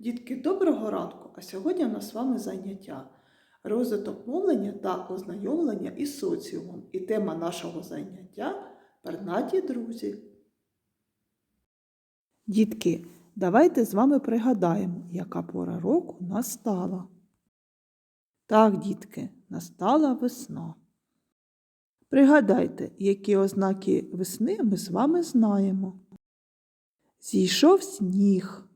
Дітки, доброго ранку! А сьогодні у нас з вами заняття. Розвиток мовлення та ознайомлення із соціумом. І тема нашого заняття пернаті друзі. Дітки, давайте з вами пригадаємо, яка пора року настала. Так, дітки, настала весна. Пригадайте, які ознаки весни ми з вами знаємо. Зійшов сніг.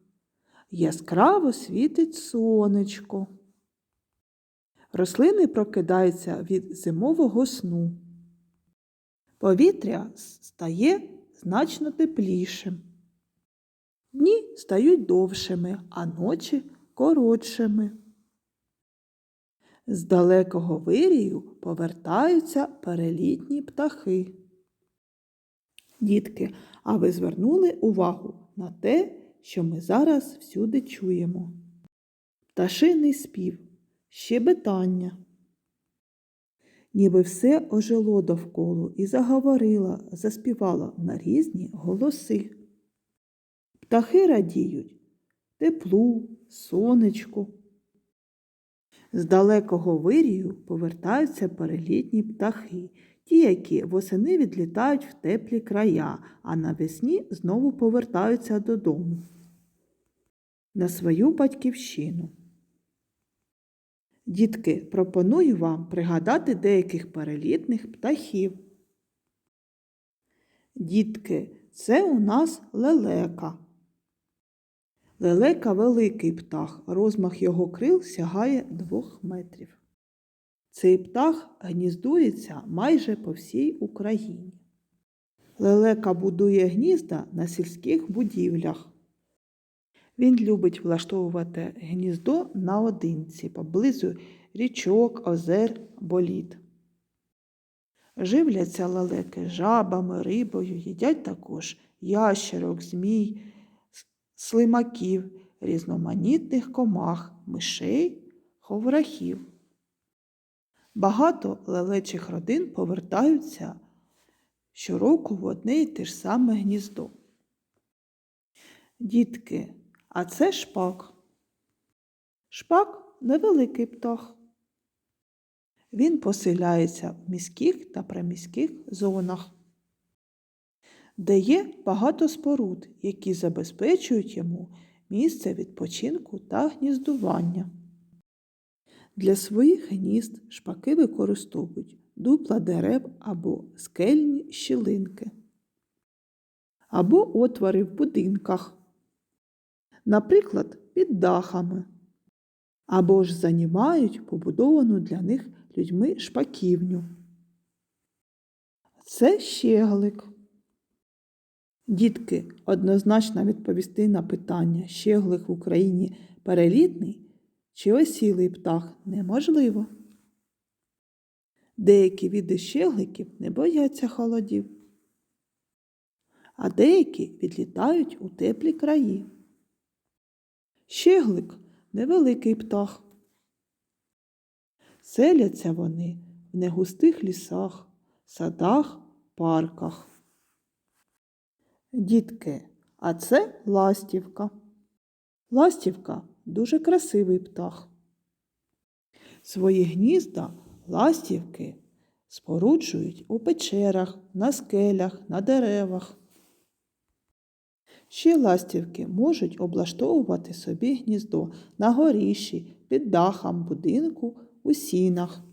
Яскраво світить сонечко. Рослини прокидаються від зимового сну. Повітря стає значно теплішим. Дні стають довшими, а ночі коротшими. З далекого вирію повертаються перелітні птахи. Дітки, а ви звернули увагу на те, що ми зараз всюди чуємо. Пташиний спів, щебетання. Ніби все ожило довколу і заговорила, заспівала на різні голоси. Птахи радіють теплу, сонечку. З далекого вирію повертаються перелітні птахи, ті, які восени відлітають в теплі края, а навесні знову повертаються додому на свою батьківщину. Дітки, пропоную вам пригадати деяких перелітних птахів. Дітки, це у нас лелека. Лелека великий птах, розмах його крил сягає двох метрів. Цей птах гніздується майже по всій Україні. Лелека будує гнізда на сільських будівлях. Він любить влаштовувати гніздо наодинці поблизу річок, озер, боліт. Живляться лелеки жабами, рибою, їдять також ящерок, змій, слимаків, різноманітних комах, мишей, ховрахів. Багато лелечих родин повертаються щороку в одне й те ж саме гніздо. Дітки, а це шпак. Шпак невеликий птах. Він поселяється в міських та приміських зонах, де є багато споруд, які забезпечують йому місце відпочинку та гніздування. Для своїх гнізд шпаки використовують дупла дерев або скельні щілинки, або отвори в будинках, наприклад, під дахами, або ж занімають побудовану для них людьми шпаківню. Це щеглик. Дітки, однозначно відповісти на питання, щеглик в Україні перелітний чи осілий птах неможливо. Деякі види щегликів не бояться холодів, а деякі відлітають у теплі краї. Щеглик невеликий птах. Селяться вони в негустих лісах, садах, парках. Дітки, а це ластівка. Ластівка дуже красивий птах. Свої гнізда ластівки споруджують у печерах, на скелях, на деревах. Ще ластівки можуть облаштовувати собі гніздо на горіші, під дахом будинку, у сінах.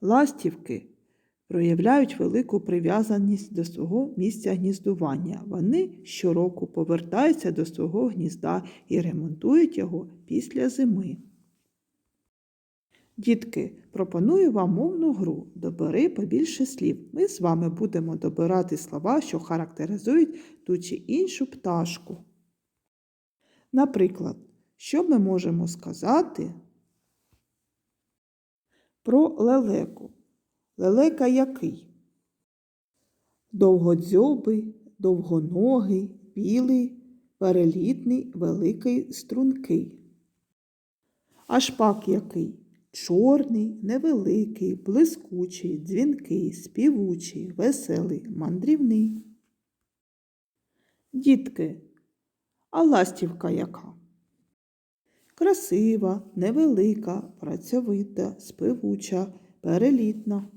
Ластівки проявляють велику прив'язаність до свого місця гніздування. Вони щороку повертаються до свого гнізда і ремонтують його після зими. Дітки, пропоную вам мовну гру. Добери побільше слів. Ми з вами будемо добирати слова, що характеризують ту чи іншу пташку. Наприклад, що ми можемо сказати про лелеку? Лелека який? Довгодзьобий, довгоногий, білий, перелітний, великий, стрункий. А шпак який? Чорний, невеликий, блискучий, дзвінкий, співучий, веселий, мандрівний. Дітки, А ластівка яка? Красива, невелика, працьовита, спивуча, перелітна.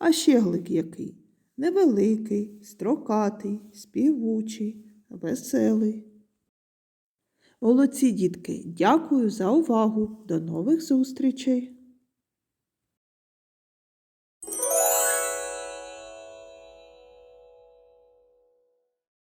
А щеглик який? Невеликий, строкатий, співучий, веселий. Молодці, дітки, дякую за увагу. До нових зустрічей!